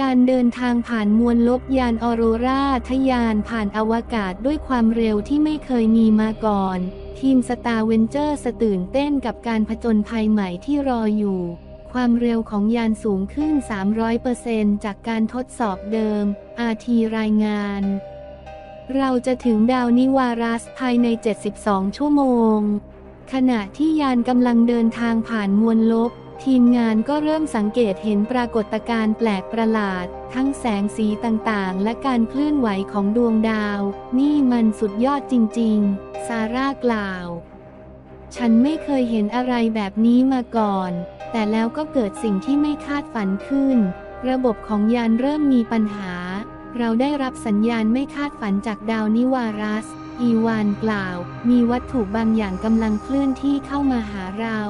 การเดินทางผ่านมวลลบยานออโรราทะยานผ่านอวกาศด้วยความเร็วที่ไม่เคยมีมาก่อน ทีมสตาร์เวนเจอร์สตื่นเต้นกับการผจญภัยใหม่ที่รออยู่ ความเร็วของยานสูงขึ้น 300%จากการทดสอบเดิม RT รายงาน เราจะถึงดาวนิวารัสภายใน 72 ชั่วโมง ขณะที่ยานกำลังเดินทางผ่านมวลลบ ทีมงานก็เริ่มสังเกตเห็นปรากฏการณ์แปลกประหลาด ทั้งแสงสีต่างๆ และการเคลื่อนไหวของดวงดาว นี่มันสุดยอดจริง ๆ ซาร่ากล่าว ฉันไม่เคยเห็นอะไรแบบนี้มาก่อน แต่แล้วก็เกิดสิ่งที่ไม่คาดฝันขึ้น ระบบของยานเริ่มมีปัญหา เราได้รับสัญญาณไม่คาดฝันจากดาวนิวารัส อีวานกล่าว มีวัตถุบางอย่างกำลังเคลื่อนที่เข้ามาหาเรา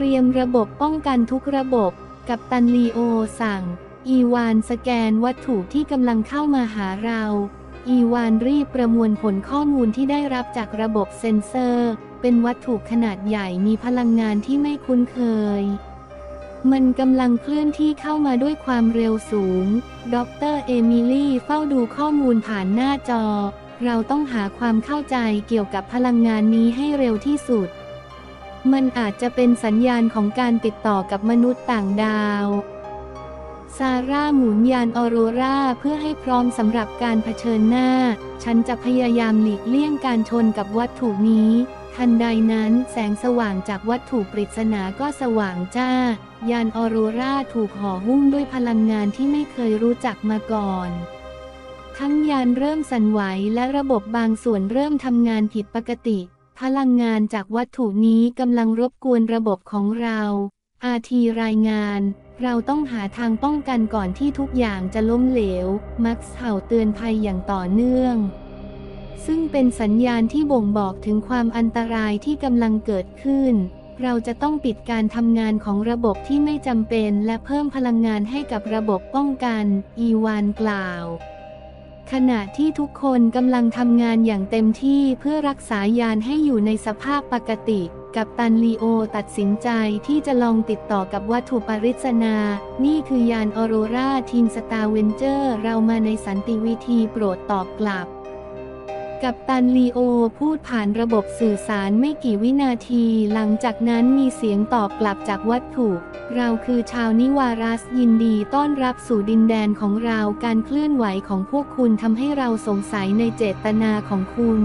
เตรียมระบบป้องกันทุกระบบ กับตันลีโอสั่ง อีวานสแกนวัตถุที่กำลังเข้ามาหาเรา อีวานรีบประมวลผลข้อมูลที่ได้รับจากระบบเซ็นเซอร์ เป็นวัตถุขนาดใหญ่มีพลังงานที่ไม่คุ้นเคย มันกำลังเคลื่อนที่เข้ามาด้วยความเร็วสูง ดรเอมิลี่เฝ้าดูข้อมูลผ่านหน้าจอ เราต้องหาความเข้าใจเกี่ยวกับพลังงานนี้ให้เร็วที่สุด มันอาจจะเป็นสัญญาณของการติดต่อกับมนุษย์ต่างดาว ซาร่าหมุนยานออโรราเพื่อให้พร้อมสำหรับการเผชิญหน้า ฉันจะพยายามหลีกเลี่ยงการชนกับวัตถุนี้ ทันใดนั้นแสงสว่างจากวัตถุปริศนาก็สว่างจ้า ยานออโรราถูกห่อหุ้มด้วยพลังงานที่ไม่เคยรู้จักมาก่อนทั้งยานเริ่มสั่นไหวและระบบบางส่วนเริ่มทำงานผิดปกติ พลังงานจากวัตถุนี้กำลังรบกวนระบบของเรา อาทีรายงาน เราต้องหาทางป้องกันก่อนที่ทุกอย่างจะล้มเหลว มักเห่าเตือนภัยอย่างต่อเนื่อง ซึ่งเป็นสัญญาณที่บ่งบอกถึงความอันตรายที่กำลังเกิดขึ้น เราจะต้องปิดการทำงานของระบบที่ไม่จำเป็นและเพิ่มพลังงานให้กับระบบป้องกัน อีวานกล่าว ขณะที่ทุกคนกำลังทำงานอย่างเต็มที่เพื่อรักษายานให้อยู่ในสภาพปกติ กับตันลีโอตัดสินใจที่จะลองติดต่อกับวัตถุปริศนา นี่คือยานออโรราทีมสตาร์เวนเจอร์เรามาในสันติวิธีโปรดตอบกลับ กับตันลีโอพูดผ่านระบบสื่อสารไม่กี่วินาที หลังจากนั้นมีเสียงตอบกลับจากวัตถุ เราคือชาวนิวารัสยินดีต้อนรับสู่ดินแดนของเราการเคลื่อนไหวของพวกคุณทำให้เราสงสัยในเจตนาของคุณ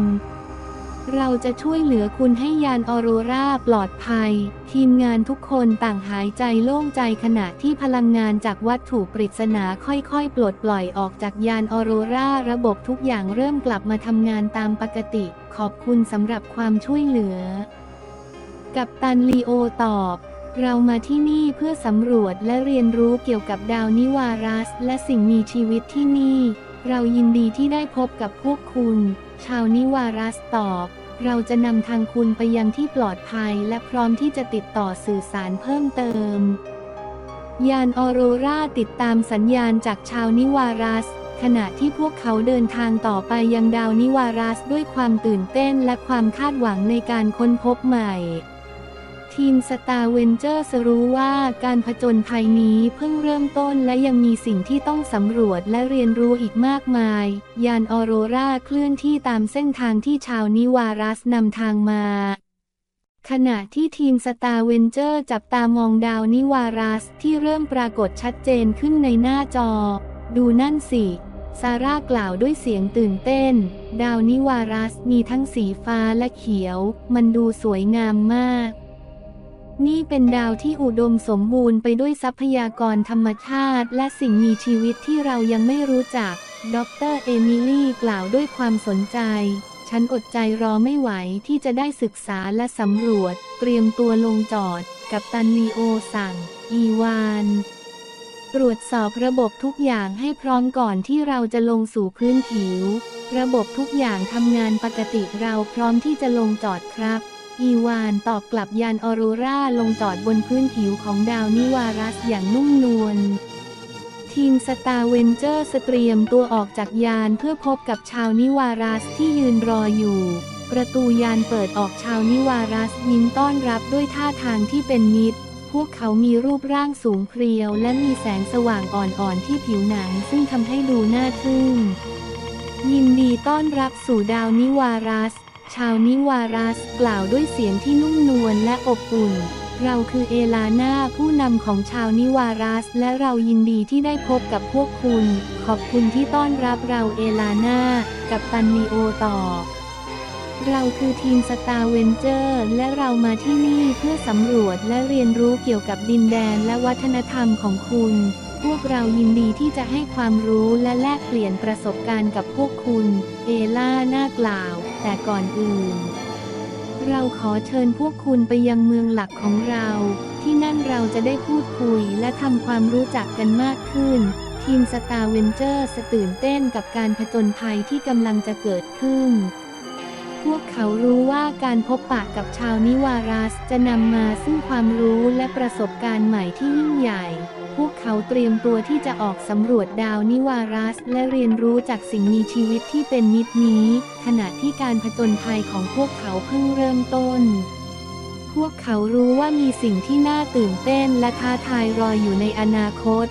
เราจะช่วยเหลือคุณให้ยานออโรราปลอดภัย ทีมงานทุกคนต่างหายใจโล่งใจขณะที่พลังงานจากวัตถุปริศนาค่อยๆ ปลดปล่อยออกจากยานออโรราระบบทุกอย่างเริ่มกลับมาทำงานตามปกติ ขอบคุณสำหรับความช่วยเหลือ กับตันลีโอตอบเรามาที่นี่เพื่อสำรวจและเรียนรู้เกี่ยวกับดาวนิวารัส และสิ่งมีชีวิตที่นี่ เรายินดีที่ได้พบกับพวกคุณ ชาวนิวารัสตอบ เราจะนำทางคุณไปยังที่ปลอดภัยและพร้อมที่จะติดต่อสื่อสารเพิ่มเติม ยานออโรราติดตามสัญญาณจากชาวนิวารัส ขณะที่พวกเขาเดินทางต่อไปยังดาวนิวารัสด้วยความตื่นเต้นและความคาดหวังในการค้นพบใหม่ ทีมสตาร์เวนเจอร์สรู้ว่าการผจญภัยนี้เพิ่งเริ่มต้นและยังมีสิ่งที่ต้องสำรวจและเรียนรู้อีกมากมาย ยานออโรราเคลื่อนที่ตามเส้นทางที่ชาวนิวารัสนำทางมาขณะที่ทีมสตาร์เวนเจอร์จับตามองดาวนิวารัสที่เริ่มปรากฏชัดเจนขึ้นในหน้าจอ ดูนั่นสิ ซาร่ากล่าวด้วยเสียงตื่นเต้น ดาวนิวารัสมีทั้งสีฟ้าและเขียว มันดูสวยงามมาก นี่เป็นดาวที่อุดมสมบูรณ์ไปด้วยทรัพยากรธรรมชาติ และสิ่งมีชีวิตที่เรายังไม่รู้จัก ดรเอมิลี่กล่าวด้วยความสนใจ ฉันอดใจรอไม่ไหวที่จะได้ศึกษาและสำรวจ เตรียมตัวลงจอด กับตันลีโอสั่ง อีวาน ตรวจสอบระบบทุกอย่างให้พร้อมก่อนที่เราจะลงสู่พื้นผิว ระบบทุกอย่างทำงานปกติเราพร้อมที่จะลงจอดครับ อีวานตอบกลับยานออโรราลงจอดบนพื้นผิวของดาวนิวารัสอย่างนุ่มนวล ทีมสตาร์เวนเจอร์เตรียมตัวออกจากยานเพื่อพบกับชาวนิวารัสที่ยืนรออยู่ ประตูยานเปิดออกชาวนิวารัสยิ้มต้อนรับด้วยท่าทางที่เป็นมิตร พวกเขามีรูปร่างสูงเพรียว และมีแสงสว่างอ่อนๆที่ผิวหนังซึ่งทำให้ดูน่าทึ่งยินดีต้อนรับสู่ดาวนิวารัส ชาวนิวารัสกล่าวด้วยเสียงที่นุ่มนวลและอบอุ่น เราคือเอลาน่าผู้นำของชาวนิวารัส และเรายินดีที่ได้พบกับพวกคุณ ขอบคุณที่ต้อนรับเราเอลาน่ากับตันนีโอต่อ เราคือทีมสตาร์เวนเจอร์และเรามาที่นี่เพื่อสำรวจและเรียนรู้เกี่ยวกับดินแดนและวัฒนธรรมของคุณ พวกเรายินดีที่จะให้ความรู้และแลกเปลี่ยนประสบการณ์กับพวกคุณ เอล่าน่ากล่าว แต่ก่อนอื่น เราขอเชิญพวกคุณไปยังเมืองหลักของเรา ที่นั่นเราจะได้พูดคุยและทำความรู้จักกันมากขึ้น ทีมสตาร์เวนเจอร์สตื่นเต้นกับการผจญภัยที่กำลังจะเกิดขึ้น พวกเขารู้ว่าการพบปะกับชาวนิวารัสจะนำมาซึ่งความรู้และประสบการณ์ใหม่ที่ยิ่งใหญ่ พวกเขาเตรียมตัวที่จะออกสำรวจดาวนิวารัส และเรียนรู้จากสิ่งมีชีวิตที่เป็นมิตรนี้ ขณะที่การผจญภัยของพวกเขาเพิ่งเริ่มต้นพวกเขารู้ว่ามีสิ่งที่น่าตื่นเต้นและท้าทายรออยู่ในอนาคต